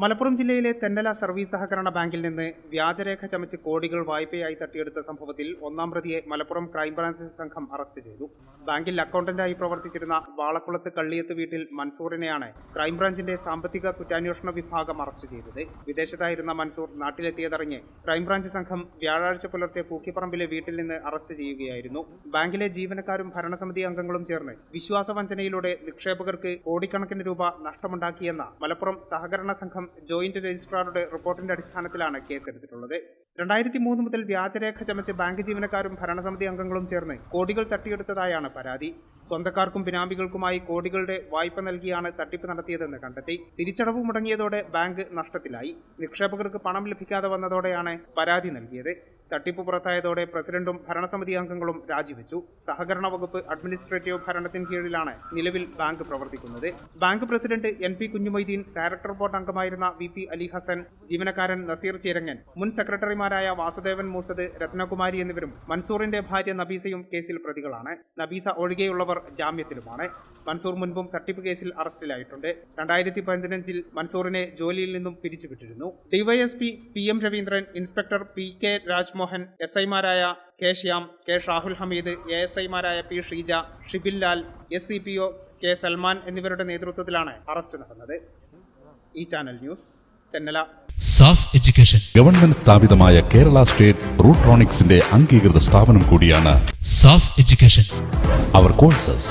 മലപ്പുറം ജില്ലയിലെ തെന്നല സർവീസ് സഹകരണ ബാങ്കിൽ നിന്ന് വ്യാജരേഖ ചമച്ച് കോടികൾ വായ്പയായി തട്ടിയെടുത്ത സംഭവത്തിൽ ഒന്നാം പ്രതിയെ മലപ്പുറം ക്രൈംബ്രാഞ്ച് സംഘം അറസ്റ്റ് ചെയ്തു. ബാങ്കിൽ അക്കൗണ്ടന്റായി പ്രവർത്തിച്ചിരുന്ന വാളക്കുളത്ത് കള്ളിയത്ത് വീട്ടിൽ മൻസൂറിനെയാണ് ക്രൈംബ്രാഞ്ചിന്റെ സാമ്പത്തിക കുറ്റാന്വേഷണ വിഭാഗം അറസ്റ്റ് ചെയ്തത്. വിദേശത്തായിരുന്ന മൻസൂർ നാട്ടിലെത്തിയതറിഞ്ഞ് ക്രൈംബ്രാഞ്ച് സംഘം വ്യാഴാഴ്ച പുലർച്ചെ പൂക്കിപ്പറമ്പിലെ വീട്ടിൽ നിന്ന് അറസ്റ്റ് ചെയ്യുകയായിരുന്നു. ബാങ്കിലെ ജീവനക്കാരും ഭരണസമിതി അംഗങ്ങളും ചേർന്ന് വിശ്വാസവഞ്ചനയിലൂടെ നിക്ഷേപകർക്ക് കോടിക്കണക്കിന് രൂപ നഷ്ടമുണ്ടാക്കിയെന്ന മലപ്പുറം സഹകരണ സംഘം ജോയിന്റ് രജിസ്ട്രാറുടെ റിപ്പോർട്ടിന്റെ അടിസ്ഥാനത്തിലാണ് കേസെടുത്തിട്ടുള്ളത്. രണ്ടായിരത്തി മൂന്ന് മുതൽ വ്യാജരേഖ ചമച്ച് ബാങ്ക് ജീവനക്കാരും ഭരണസമിതി അംഗങ്ങളും ചേർന്ന് കോടികൾ തട്ടിയെടുത്തതായാണ് പരാതി. സ്വന്തക്കാർക്കും ബിനാമികൾക്കുമായി കോടികളുടെ വായ്പ നൽകിയാണ് തട്ടിപ്പ് നടത്തിയതെന്ന് കണ്ടെത്തി. തിരിച്ചടവ് മുടങ്ങിയതോടെ ബാങ്ക് നഷ്ടത്തിലായി. നിക്ഷേപകർക്ക് പണം ലഭിക്കാതെ വന്നതോടെയാണ് പരാതി നൽകിയത്. തട്ടിപ്പ് പുറത്തായതോടെ പ്രസിഡന്റും ഭരണസമിതി അംഗങ്ങളും രാജിവെച്ചു. സഹകരണ വകുപ്പ് അഡ്മിനിസ്ട്രേറ്റീവ് ഭരണത്തിന് കീഴിലാണ് നിലവിൽ ബാങ്ക് പ്രവർത്തിക്കുന്നത്. Bank president N P Kunhumoideen director board അംഗമായിരുന്ന വി പി അലി ഹസൻ ജീവനക്കാരൻ നസീർ ചേരങ്ങൻ മുൻ സെക്രട്ടറിമാരായ വാസുദേവൻ മൂസദ് രത്നകുമാരി എന്നിവരും മൻസൂറിന്റെ ഭാര്യ നബീസയും കേസിൽ പ്രതികളാണ്. നബീസ ഒഴികെയുള്ളവർ ജാമ്യത്തിലുമാണ്. മൻസൂർ മുൻപും തട്ടിപ്പ് കേസിൽ അറസ്റ്റിലായിട്ടുണ്ട്. രണ്ടായിരത്തി പതിനഞ്ചിൽ മൻസൂറിനെ ജോലിയിൽ നിന്നും പിരിച്ചുവിട്ടിരുന്നു. DYSP P M Raveendran inspector P K Rajmohan S ഐമാരായ K Shyam K Shahul Hameed A S ഐമാരായ P Sheeja Shibin Lal S C P O K Salman എന്നിവരുടെ നേതൃത്വത്തിലാണ് അറസ്റ്റ് നടന്നത്. ഈ channel news Thennala. Saaf education. Government സ്ഥാപിതമായ Kerala state റൂട്രോണിക്സിന്റെ അംഗീകൃത സ്ഥാപനം കൂടിയാണ് സാഫ് എഡ്യൂക്കേഷൻ. അവർ courses.